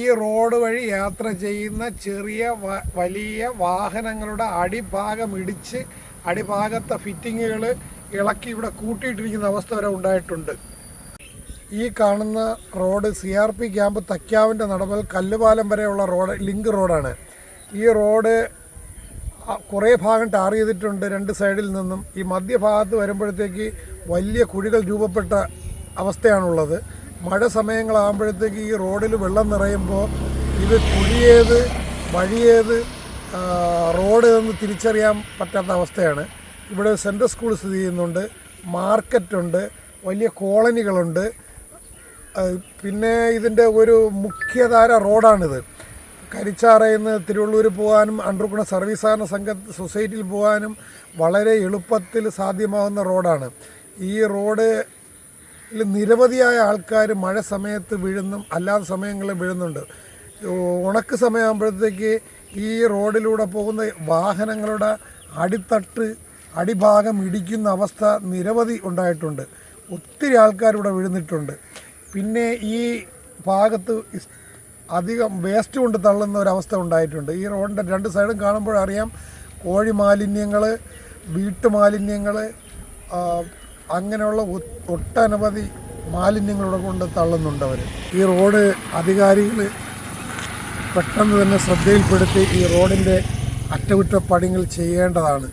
ഈ റോഡ് വഴി യാത്ര ചെയ്യുന്ന ചെറിയ വലിയ വാഹനങ്ങളുടെ അടിഭാഗം ഇടിച്ച് അടിഭാഗത്തെ ഫിറ്റിങ്ങുകൾ ഇളക്കി ഇവിടെ കൂട്ടിയിട്ടിരിക്കുന്ന അവസ്ഥ വരെ ഉണ്ടായിട്ടുണ്ട്. ഈ കാണുന്ന road C R P camp തക്കാവിന്റെ Nadamal Kallupalam വരെയുള്ള റോഡ് ലിങ്ക് റോഡാണ്. ഈ റോഡ് കുറേ ഭാഗം ടാർ ചെയ്തിട്ടുണ്ട് രണ്ട് സൈഡിൽ നിന്നും. ഈ മധ്യഭാഗത്ത് വരുമ്പോഴത്തേക്ക് വലിയ കുഴികൾ രൂപപ്പെട്ട അവസ്ഥയാണുള്ളത്. മഴ സമയങ്ങളാകുമ്പോഴത്തേക്ക് ഈ റോഡിൽ വെള്ളം നിറയുമ്പോൾ ഇത് കുഴിയേത് വഴിയേത് റോഡ് എന്ന് തിരിച്ചറിയാൻ പറ്റാത്ത അവസ്ഥയാണ്. ഇവിടെ സെൻട്രൽ സ്കൂൾ സ്ഥിതി ചെയ്യുന്നുണ്ട് മാർക്കറ്റുണ്ട് വലിയ കോളനികളുണ്ട്. പിന്നെ ഇതിന്റെ ഒരു മുഖ്യധാര റോഡാണിത്. കരിച്ചാറയിൽ നിന്ന് തിരുവള്ളൂർ പോകാനും അണ്ടർകുണ സർവീസ് സഹകരണ സംഘ സൊസൈറ്റിയിൽ പോകാനും വളരെ എളുപ്പത്തിൽ സാധ്യമാകുന്ന റോഡാണ്. ഈ റോഡ് ൽ നിരവധിയായ ആൾക്കാർ മഴ സമയത്ത് വീഴുന്നും അല്ലാത്ത സമയങ്ങളിൽ വീഴുന്നുണ്ട്. ഉണക്ക് സമയമാകുമ്പോഴത്തേക്ക് ഈ റോഡിലൂടെ പോകുന്ന വാഹനങ്ങളുടെ അടിത്തട്ട് അടിഭാഗം ഇടിക്കുന്ന അവസ്ഥ നിരവധി ഉണ്ടായിട്ടുണ്ട്. ഒത്തിരി ആൾക്കാർ ഇവിടെ വീഴുന്നിട്ടുണ്ട്. പിന്നെ ഈ ഭാഗത്ത് അധികം വേസ്റ്റ് കൊണ്ട് തള്ളുന്ന ഒരവസ്ഥ ഉണ്ടായിട്ടുണ്ട്. ഈ റോഡിന്റെ രണ്ട് സൈഡും കാണുമ്പോഴറിയാം കോഴി മാലിന്യങ്ങൾ വീട്ടുമാലിന്യങ്ങൾ അങ്ങനെയുള്ള ഒട്ടനവധി മാലിന്യങ്ങളുടെ കൊണ്ട് തള്ളുന്നുണ്ട് അവർ ഈ റോഡ് അധികാരികൾ പെട്ടെന്ന് തന്നെ ശ്രദ്ധയിൽപ്പെടുത്തി ഈ റോഡിന്റെ അറ്റകുറ്റപ്പണികൾ ചെയ്യേണ്ടതാണ്.